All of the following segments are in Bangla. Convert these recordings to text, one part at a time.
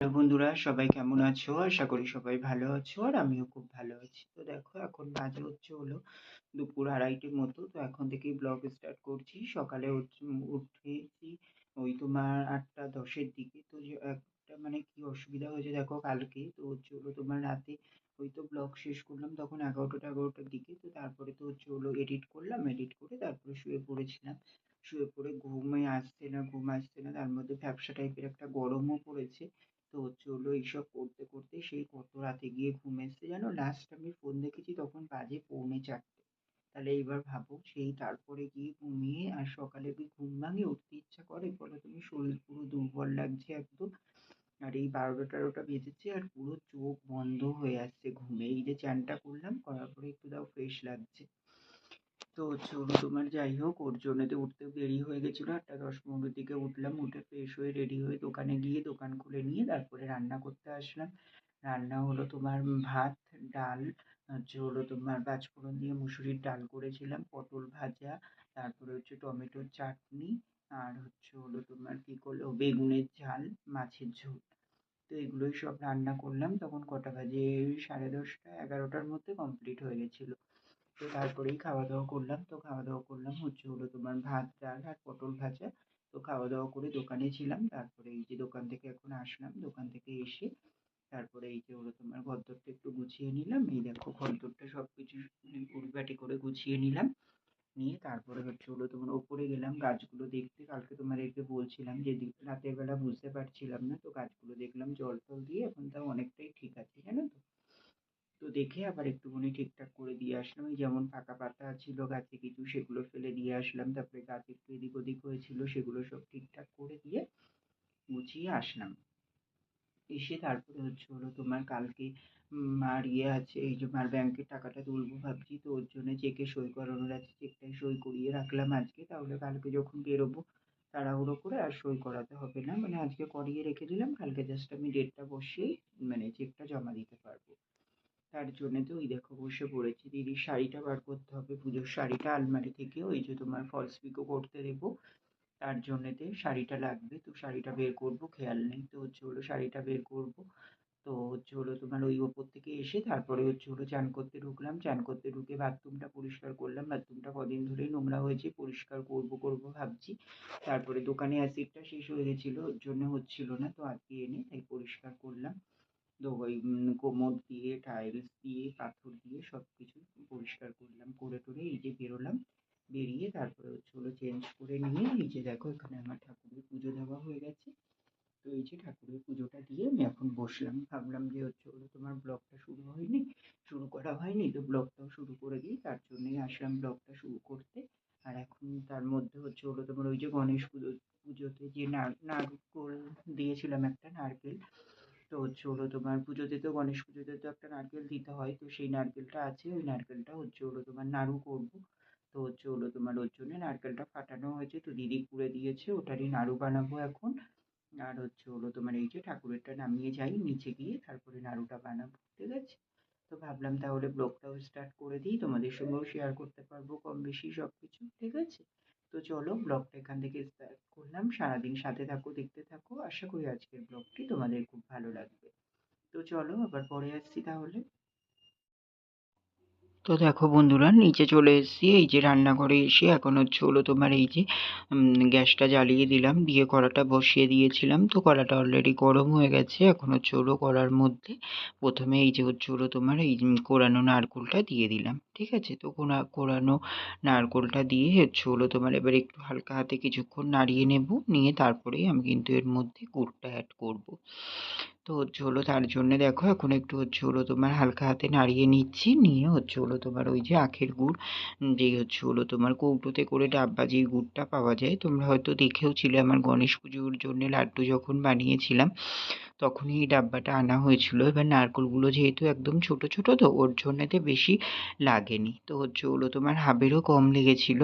হ্যালো বন্ধুরা সবাই কেমন আছো? আশা করি সবাই ভালো আছো আর আমিও খুব ভালো আছি। তো দেখো এখন বাজে হচ্ছে হলো দুপুর ২:৩০ মতো। তো এখন থেকেই ব্লগ স্টার্ট করছি। সকালে উঠ উঠেছি ওই তোমার আটটা দশের দিকে। তো একটা মানে কি অসুবিধা হয়েছে দেখো কালকে তো হচ্ছে হলো তোমার রাতে ওই তো ব্লগ শেষ করলাম তখন ১১টা ১১টার দিকে। তো তারপরে তো হচ্ছে হলো এডিট করলাম। এডিট করে তারপরে শুয়ে পড়েছিলাম। শুয়ে পড়ে ঘুমই আসছে না, ঘুম আসছে না। তার মধ্যে ভ্যাপসা টাইপের একটা গরমও পড়েছে। তো হলো এইসব করতে, করতে সেই কত রাতে গিয়ে ঘুম এসছে জানো? লাস্ট আমি ফোন দেখেছি তখন বাজে পৌনে চারটে তাহলে এইবার ভাবো সেই তারপরে গিয়ে ঘুমিয়ে আর সকালে কি ঘুম ভাঙে? উঠতে ইচ্ছা করে? বলো তুমি? শরীর পুরো দুর্বল লাগছে একদম। আর এই ১২টা ১৩টা বেজেছে আর পুরো চোখ বন্ধ হয়ে আসছে ঘুমে। এই যে চানটা করলাম, করার পরে একটু তাও ফ্রেশ লাগছে। তো হচ্ছে হলো তোমার যাই হোক ওর জন্যে তো উঠতে দেরি হয়ে গেছিল। ৮টা ১০ দিকে উঠলাম। উঠে ফ্রেশ হয়ে রেডি হয়ে দোকানে গিয়ে দোকান খুলে নিয়ে তারপরে রান্না করতে আসলাম। রান্না হলো তোমার ভাত, ডাল, হচ্ছে হলো তোমার পাঁচফোড়ন দিয়ে মুসুরির ডাল করেছিলাম, পটল ভাজা, তারপরে হচ্ছে টমেটোর চাটনি আর হচ্ছে হলো তোমার কী করল বেগুনের ঝাল, মাছের ঝোল। তো এগুলোই সব রান্না করলাম। তখন কটা বাজে? সাড়ে ১০টা ১১টার মধ্যে কমপ্লিট হয়ে গেছিল। তো তারপরেই খাওয়া দাওয়া করলাম। তো খাওয়া দাওয়া করলাম হচ্ছে হলো তোমার ভাত, ডাল আর পটল ভাজা। তো খাওয়া দাওয়া করে দোকানে ছিলাম। তারপরে এই যে দোকান থেকে এখন আসলাম। দোকান থেকে এসে তারপরে এই যে হলো তোমার ঘরদোরটা একটু গুছিয়ে নিলাম। এই দেখো ঘরদোরটা সব কিছু পরিপাটি করে গুছিয়ে নিলাম। নিয়ে তারপরে হচ্ছে হলো তোমার ওপরে গেলাম গাছগুলো দেখতে। কালকে তোমাদেরকে বলছিলাম যে রাতের বেলা বুঝতে পারছিলাম না। তো গাছগুলো দেখলাম জল টল দিয়ে এখন তাও অনেকটাই ঠিক আছে জানো তো? দেখে আবার একটুখানি ঠিকঠাক করে দিয়ে আসলাম। যেমন ফাঁকা পাতা ছিল, গাছে কিছু সেগুলো ফেলে দিয়ে আসলাম। তারপরে গাছ একটু এদিক ওদিক হয়েছিল, সেগুলো সব ঠিকঠাক করে দিয়ে গুছিয়ে আসলাম। এসে তারপরে হচ্ছে হলো তোমার কালকে মার ইয়ে আছে, এই যে মার ব্যাংকের টাকাটা তুলবো ভাবছি তো ওর জন্য চেকে সই করানোর আছে চেকটায় সই করিয়ে রাখলাম আজকে তাহলে কালকে যখন বেরোবো তাড়াহুড়ো করে আর সই করাতে হবে না মানে আজকে করিয়ে রেখে দিলাম, কালকে জাস্ট আমি ডেটটা বসিয়েই মানে চেকটা জমা দিতে পারব তার জন্যে তো ওই দেখো বসে পড়েছি। দিদির শাড়িটা বার করতে হবে, পুজোর শাড়িটা আলমারি থেকে, ওই যে তোমার ফলস পিকো করতে দেবো। তার জন্যেতে শাড়িটা লাগবে, তো শাড়িটা বের করব, খেয়াল নেই। তো হচ্ছে হলো শাড়িটা বের করব। তো হচ্ছে হলো তোমার ওই ওপর থেকে এসে তারপরে হচ্ছে হলো চান করতে ঢুকলাম। চান করতে ঢুকে বাথরুমটা পরিষ্কার করলাম। বাথরুমটা কদিন ধরেই নোংরা হয়েছে, পরিষ্কার করব করব ভাবছি। তারপরে দোকানে অ্যাসিডটা শেষ হয়ে গেছিল, ওর জন্য হচ্ছিল না, তো আজকে এনে তাই পরিষ্কার করলাম। ওই কোমর দিয়ে টাইলস দিয়ে, পাথর দিয়ে সব কিছু পরিষ্কার করলাম, করে টরে এই যে বেরোলাম, বেরিয়ে তারপরে হচ্ছে হলো চেঞ্জ করে নিয়ে এই যে দেখো এখানে আমার ঠাকুরের পুজো দেওয়া হয়ে গেছে। তো এই যে ঠাকুরের পুজোটা দিয়ে আমি এখন বসলাম। ভাবলাম যে হচ্ছে হলো তোমার ব্লগটা শুরু হয়নি, শুরু করা হয়নি, তো ব্লগটাও শুরু করে দিই। তার জন্যই আসলাম ব্লগটা শুরু করতে। আর এখন তার মধ্যে হচ্ছে হলো তোমার ওই যে গণেশ পুজো, পুজোতে যে নারকোল দিয়েছিলাম একটা নারকেল তো হচ্ছে হলো তোমার পুজোতে তো গণেশ পুজোতে তো একটা নারকেল দিতে হয়। তো সেই নারকেলটা আছে, ওই নারকেলটা হচ্ছে হলো তোমার নাড়ু করব। তো হচ্ছে হলো তোমার ওর জন্য নারকেলটা ফাটানো হয়েছে। তো দিদি কুড়ে দিয়েছে, ওটারই নাড়ু বানাবো এখন। আর হচ্ছে হলো তোমার এই যে ঠাকুরেরটা নামিয়ে যাই, নিচে গিয়ে তারপরে নাড়ুটা বানাবো, ঠিক আছে? তো ভাবলাম তাহলে ব্লগটাও স্টার্ট করে দিই। তোমাদের সঙ্গেও শেয়ার করতে পারব কম বেশি সব কিছু ঠিক আছে? তো চলো ব্লগটা এখান থেকে স্টার্ট করলাম। সারাদিন সাথে থাকো, দেখতে থাকো। আশা করি আজকের ব্লগটি তোমাদের খুব ভালো লাগবে। তো চলো আবার পরে আসছি তাহলে। তো দেখো বন্ধুরা, নিচে চলে এসেছি। এই যে রান্নাঘরে এসে এখন হচ্ছে হলো তোমার এই যে গ্যাসটা জ্বালিয়ে দিলাম। দিয়ে কড়াটা বসিয়ে দিয়েছিলাম। তো কড়াটা অলরেডি গরম হয়ে গেছে। এখন হচ্ছে হলো কড়ার মধ্যে প্রথমে এই যে হচ্ছে হলো তোমার এই কোরানো নারকোলটা দিয়ে দিলাম। ঠিক আছে? তো কোনা, কোরানো নারকোলটা দিয়ে হচ্ছে হলো তোমার এবার একটু হালকা হাতে কিছুক্ষণ নাড়িয়ে নেব। নিয়ে তারপরেই আমি কিন্তু এর মধ্যে গুড়টা অ্যাড করব। তো হচ্ছে হলো তার জন্য দেখো এখন একটু হচ্ছে হলো তোমার হালকা হাতে নাড়িয়ে নিচ্ছি। নিয়ে হচ্ছে হলো তোমার ওই যে আখের গুড় যেই হচ্ছে হলো তোমার কৌটোতে করে ডাব্বা যেই গুড়টা পাওয়া যায়, তোমরা হয়তো দেখেও ছিলে আমার গণেশ পুজোর জন্য লাড্ডু যখন বানিয়েছিলাম। তখনই এই ডাব্বাটা আনা হয়েছিল। এবার নারকোলগুলো যেহেতু একদম ছোট ছোট, তো ওর জন্যেতে বেশি লাগেনি। তো হচ্ছে হলো তোমার হাবেরও কম লেগেছিল।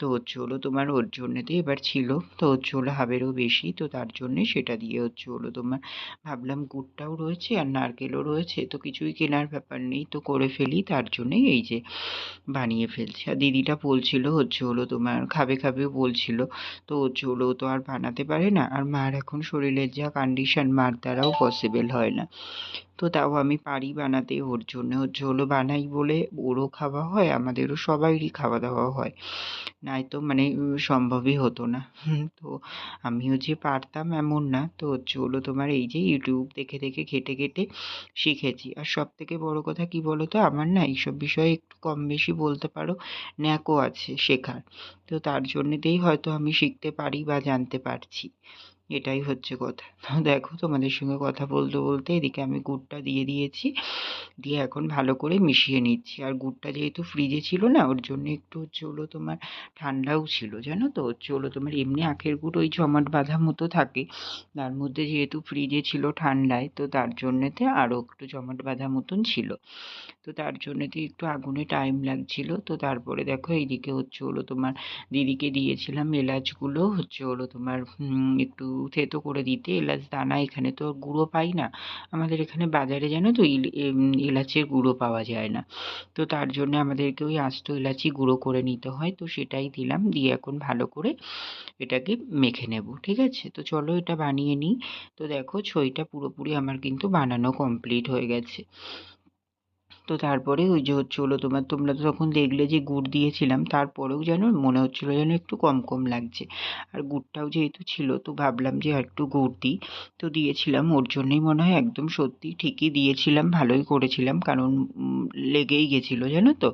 তো হচ্ছে হলো তোমার ওর জন্যেতে এবার ছিল। তো হচ্ছে হলো হাবেরও বেশি, তো তার জন্যে সেটা দিয়ে হচ্ছে হলো তোমার ভাবলাম গুড়টাও রয়েছে আর নারকেলও রয়েছে। তো কিছুই কেনার ব্যাপার নেই, তো করে ফেলি। তার জন্যেই এই যে বানিয়ে ফেলছি। আর দিদিটা বলছিল হচ্ছে হলো তোমার খাবে খাবেও বলছিল। তো হচ্ছে হলো তো আর বানাতে পারে না। আর মার এখন শরীরের যা কন্ডিশন মার দ্বারাও পসিবল হয় না। তো তাও আমি পারি বানাতে, ওর জন্য হচ্ছে হলো বানাই বলে ওরও খাওয়া হয়, আমাদেরও সবাইরই খাওয়া দাওয়া হয়। নয়তো মানে সম্ভবই হতো না। তো আমিও যে পারতাম এমন না, তো হলো তোমার এই যে ইউটিউব দেখে দেখে ঘেটে ঘেটে শিখেছি। আর সব থেকে বড় কথা কি বলো তো আমার না এইসব বিষয়ে একটু কম বেশি বলতে পারো ন্যাকও আছে শেখার। তো তার জন্যেতেই হয়তো আমি শিখতে পারি বা জানতে পারছি। এটাই হচ্ছে কথা। তো দেখো তোমাদের সঙ্গে কথা বলতে বলতে এদিকে আমি গুড়টা দিয়ে দিয়েছি। দিয়ে এখন ভালো করে মিশিয়ে নিচ্ছি। আর গুড়টা যেহেতু ফ্রিজে ছিল না, ওর জন্য একটু হলো তোমার ঠান্ডাও ছিল, জানো তো? হলো তোমার এমনি আখের গুড় ওই জমাট বাঁধা মতো থাকে। তার মধ্যে যেহেতু ফ্রিজে ছিল ঠান্ডায়, তো তার জন্যেতে আরও একটু জমাট বাঁধা মতন ছিল। তো তার জন্যেতে একটু আগুনে টাইম লাগছিল। তো তারপরে দেখো এইদিকে হচ্ছে হলো তোমার দিদিকে দিয়েছিলাম এলাচগুলো, হচ্ছে হলো তোমার একটু থেতো করে দিতে, এলাচ, দানা এখানে তো গুঁড়ো পাই না। আমাদের এখানে বাজারে জানো তো এলাচের গুঁড়ো পাওয়া যায় না। তো তার জন্য আমাদেরকে ওই আস্ত এলাচি গুঁড়ো করে নিতে হয়। তো সেটাই দিলাম। দিয়ে এখন ভালো করে এটাকে মেখে নেব, ঠিক আছে? তো চলো এটা বানিয়ে নিই। তো দেখো, ছইটা পুরোপুরি আমার কিন্তু বানানো কমপ্লিট হয়ে গেছে। তো তারপরে ওই যে হচ্ছে হলো তোমার, তোমরা তো তখন দেখলে যে গুড় দিয়েছিলাম, তারপরেও যেন মনে হচ্ছিল যেন একটু কম কম লাগছে। আর গুড়টাও যেহেতু ছিল, তো ভাবলাম যে আর একটু গুড় দিই। তো দিয়েছিলাম, ওর জন্যই মনে হয় একদম সত্যি ঠিকই দিয়েছিলাম, ভালোই করেছিলাম, কারণ লেগেই গেছিল জানো তো।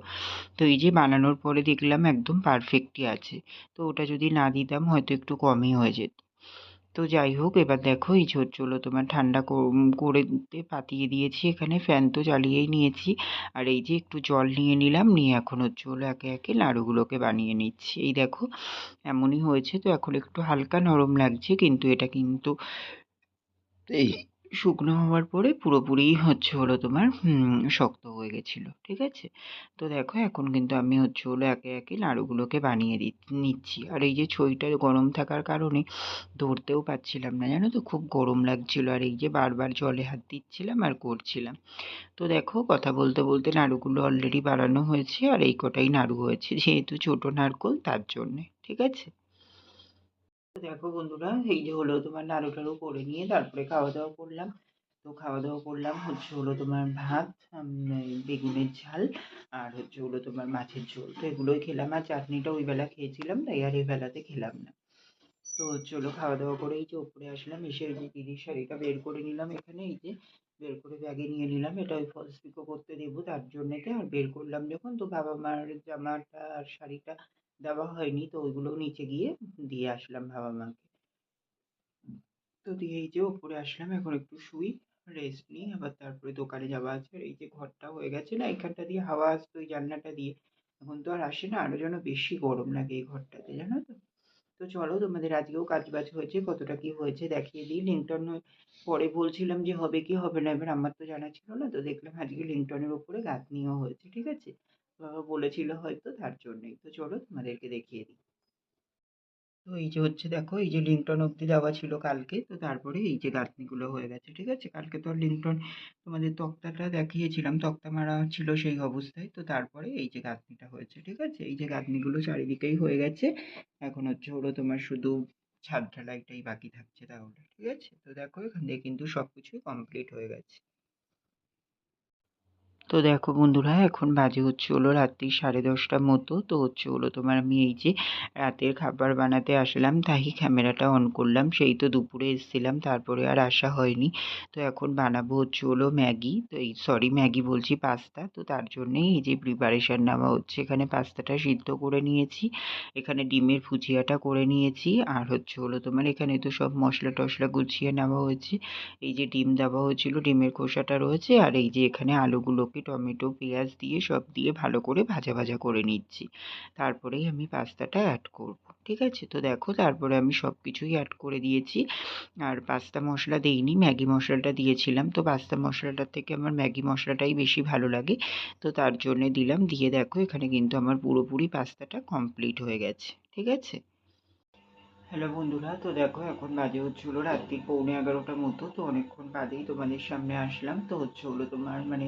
তো এই যে বানানোর পরে দেখলাম একদম পারফেক্টই আছে। তো ওটা যদি না দিতাম হয়তো একটু কমই হয়ে যেত। তো যাই হোক, এবার দেখো এই চলো তোমার ঠান্ডা করে পাতিয়ে দিয়েছি এখানে। ফ্যান তো চালিয়েই নিয়েছি। আর এই যে একটু জল নিয়ে নিলাম, নিয়ে এখন হলো একে একে লাড়ুগুলোকে বানিয়ে নিচ্ছি। এই দেখো, এমনই হয়েছে তো এখন একটু হালকা নরম লাগছে, কিন্তু এটা কিন্তু এই শুকনো হওয়ার পরে পুরোপুরিই হচ্ছে হলো তোমার শক্ত হয়ে গেছিল, ঠিক আছে? তো দেখো এখন কিন্তু আমি হচ্ছে হলো একে একে নাড়ুগুলোকে বানিয়ে দি, নিচ্ছি। আর এই যে ছইটা গরম থাকার কারণে ধরতেও পারছিলাম না, জানো তো? খুব গরম লাগছিল। আর এই যে বারবার জলে হাত দিচ্ছিলাম আর করছিলাম। তো দেখো কথা বলতে বলতে নাড়ুগুলো অলরেডি বানানো হয়েছে, আর এই কটাই নাড়ু হয়েছে, যেহেতু ছোটো নারকোল, তার জন্যে, ঠিক আছে? দেখো বন্ধুরা, এই যে হলো তোমার নাড়ু টাড়ু করে নিয়ে তারপরে খাওয়া দাওয়া করলাম। তো খাওয়া দাওয়া করলাম হচ্ছে হলো তোমার ভাত বেগুনের ঝাল আর হচ্ছে হলো তোমার মাছের ঝোল। তো এগুলোই খেলাম আর চাটনিটা ওই বেলা খেয়েছিলাম তাই আর এই বেলাতে খেলাম না। তো চলো খাওয়া দাওয়া করে এই যে ওপরে আসলাম, এসে ওই যে দিদির শাড়িটা বের করে নিলাম এখানে, এই যে বের করে ব্যাগে নিয়ে নিলাম। এটা ওই ফলস করতে দেবো তার জন্যেতে আর বের করলাম যখন। তো বাবা মার জামাটা আর শাড়িটা দেওয়া হয়নি। তো ওইগুলো নিচে গিয়ে দিয়ে আসলাম বাবা মাকে। তো দিয়ে এই যে ওপরে আসলাম, এখন একটু শুই রেস্ট নিই। আবার তারপরে দোকানে যাওয়া আছে। এই যে ঘরটা হয়ে গেছে না, এখানটা দিয়ে হাওয়া আসতো, ওই জানলাটা দিয়ে। এখন তো আর আসে না আরও যেন বেশি গরম লাগে এই ঘরটাতে, জানো তো? তো চলো, তোমাদের আজকেও কাজ বাজ হয়েছে, কতটা কি হয়েছে দেখিয়ে দিই। লিঙ্কটন পরে বলছিলাম যে হবে কি হবে না, এবার আমার তো জানা ছিল না, তো দেখলাম আজকে লিঙ্কটনের ওপরে গাঁথনিও হয়েছে, ঠিক আছে? বলেছিল হয়তো, তার জন্যই। তো চলো তোমাদেরকে দেখিয়ে দিই। তো এই যে হচ্ছে দেখো, এই যে লিঙ্কটন অবধি দেওয়া ছিল কালকে, তো তারপরে এই যে গাঁথনিগুলো হয়ে গেছে, ঠিক আছে? কালকে তো লিঙ্কটন তোমাদের তক্তাটা দেখিয়েছিলাম তক্তা মারা ছিল সেই অবস্থায়, তো তারপরে এই যে গাঁথনিটা হয়েছে, ঠিক আছে? এই যে গাঁথনিগুলো চারিদিকেই হয়ে গেছে, এখন হচ্ছে হলো তোমার শুধু ছাদ ঢালাইটাই বাকি থাকছে তাহলে, ঠিক আছে? তো দেখো এখান থেকে কিন্তু সব কিছুই কমপ্লিট হয়ে গেছে। তো দেখো বন্ধুরা, এখন বাজে হচ্ছে হলো রাত্রি সাড়ে দশটার মতো। তো হচ্ছে হলো তোমার আমি এই যে রাতের খাবার বানাতে আসলাম, তাই ক্যামেরাটা অন করলাম। সেই তো দুপুরে এসেছিলাম, তারপরে আর আসা হয়নি। তো এখন বানাবো হচ্ছে হলো ম্যাগি। তো এই সরি ম্যাগি বলছি পাস্তা। তো তার জন্যেই এই যে প্রিপারেশান নেওয়া হচ্ছে। এখানে পাস্তাটা সিদ্ধ করে নিয়েছি, এখানে ডিমের ভুজিয়াটা করে নিয়েছি, আর হচ্ছে হলো তোমার এখানে তো সব মশলা টশলা গুছিয়ে নেওয়া হয়েছে। এই যে ডিম দেওয়া হয়েছিল, ডিমের খোসাটা রয়েছে, আর এই যে এখানে আলুগুলোকে টমেটো, পেঁয়াজ দিয়ে সব দিয়ে ভালো করে ভাজা ভাজা করে নিচ্ছি। তারপরেই আমি পাস্তাটা অ্যাড করব, ঠিক আছে? তো দেখো, তারপরে আমি সব কিছুই অ্যাড করে দিয়েছি। আর পাস্তা মশলা দিইনি, ম্যাগি মশলাটা দিয়েছিলাম। তো পাস্তা মশলাটার থেকে আমার ম্যাগি মশলাটাই বেশি ভালো লাগে। তো তার জন্যে দিলাম। দিয়ে দেখো, এখানে কিন্তু আমার পুরোপুরি পাস্তাটা কমপ্লিট হয়ে গেছে, ঠিক আছে? হ্যালো বন্ধুরা, তো দেখো, এখন বাজে হচ্ছে হলো রাত্রি পৌনে এগারোটার মতো। তো অনেকক্ষণ বাদেই তোমাদের সামনে আসলাম। তো হচ্ছে হলো তোমার মানে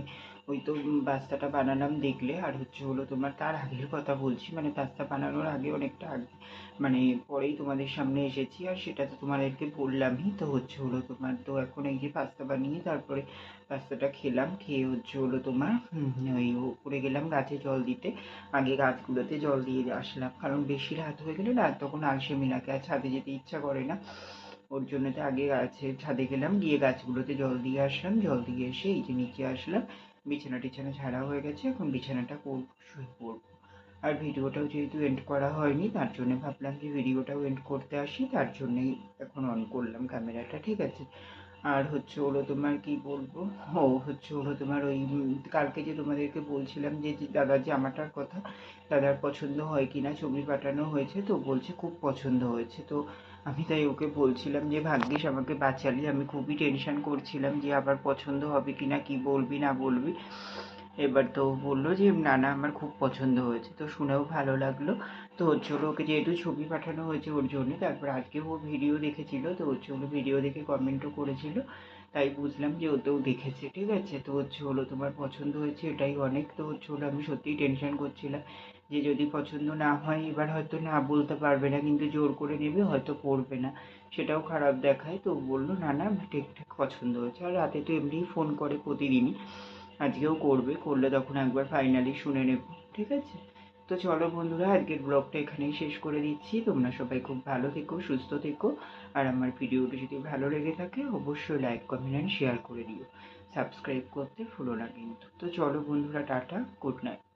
ওই তো পাস্তাটা বানালাম দেখলে। আর হচ্ছে হলো তোমার তার আগের কথা বলছি মানে পাস্তা বানানোর আগে অনেকটা আগে মানে পরেই তোমাদের সামনে এসেছি। আর সেটা তো তোমাদেরকে বললামই, তো হচ্ছে হলো তোমার তো এখন এই যে পাস্তা বানিয়ে তারপরে পাস্তাটা খেলাম, খেয়ে হচ্ছে হলো তোমার ওই উপরে গেলাম গাছে জল দিতে। আগে গাছগুলোতে জল দিয়ে আসলাম, কারণ বেশি রাত হয়ে গেলে না তখন আলসেমি লাগে আর ছাদে যেতে ইচ্ছা করে না। ওর জন্য তো আগে গাছে ছাদে গেলাম, গিয়ে গাছগুলোতে জল দিয়ে আসলাম, জল দিয়ে এসে এই যে নিচে আসলাম। বিছানা টিছানা ছাড়া হয়ে গেছে, এখন বিছানাটা শুয়ে পড়ব। আর ভিডিওটাও যেহেতু এন্ড করা হয়নি, তার জন্য ভাবলাম যে ভিডিওটাও এন্ড করতে আসি, তার জন্যই এখন অন করলাম ক্যামেরাটা ঠিক আছে? আর হচ্ছে হলো তোমার কি বলব? ও হচ্ছে হলো তোমার ওই কালকে যে তোমাদেরকে বলছিলাম যে দাদার জামাটার কথা, দাদার পছন্দ হয় কি না ছবি পাঠানো হয়েছে, তো বলছে খুব পছন্দ হয়েছে। তো আমি তাই ওকে বলছিলাম যে, ভাগ্যিস আমাকে বাঁচালি। আমি খুবই টেনশন করছিলাম যে, আবার পছন্দ হবে কি না কি বলবি, না বলবি? এবার তো বলল যে, না না, আমার খুব পছন্দ হয়েছে। তো শুনেও ভালো লাগল। তো ওর হলো ওকে যেহেতু ছবি পাঠানো হয়েছে ওর জন্য, তারপর আজকে ও ভিডিও দেখেছিল। তো হচ্ছে হলো ভিডিও দেখে কমেন্টও করেছিল। তাই বুঝলাম যে ওতেও দেখেছে, ঠিক আছে? তো হচ্ছে হলো তোমার পছন্দ হয়েছে, এটাই অনেক। তো হচ্ছে হলো আমি সত্যিই টেনশন করছিলাম। যে যদি পছন্দ না হয়, এবার হয়তো না বলতে পারবে না, কিন্তু জোর করে নেবে, হয়তো পড়বে না। সেটাও খারাপ দেখায়, তো বলল, না না, ঠিকঠাক পছন্দ হয়েছে। আর রাতে তো এমনিই ফোন করে প্রতিদিনই। আজকেও করবে, করলে তখন একবার ফাইনালি শুনে নেব, ঠিক আছে? তো চলো বন্ধুরা, আজকের ব্লগটা এখানেই শেষ করে দিচ্ছি। তোমরা সবাই খুব ভালো থেকো, সুস্থ থেকো। আর আমার ভিডিওটা যদি ভালো লেগে থাকে, অবশ্যই লাইক কমেন্ট অ্যান্ড শেয়ার করে দিও। সাবস্ক্রাইব করতে ভুলো না কিন্তু। তো চলো বন্ধুরা, টাটা গুড নাইট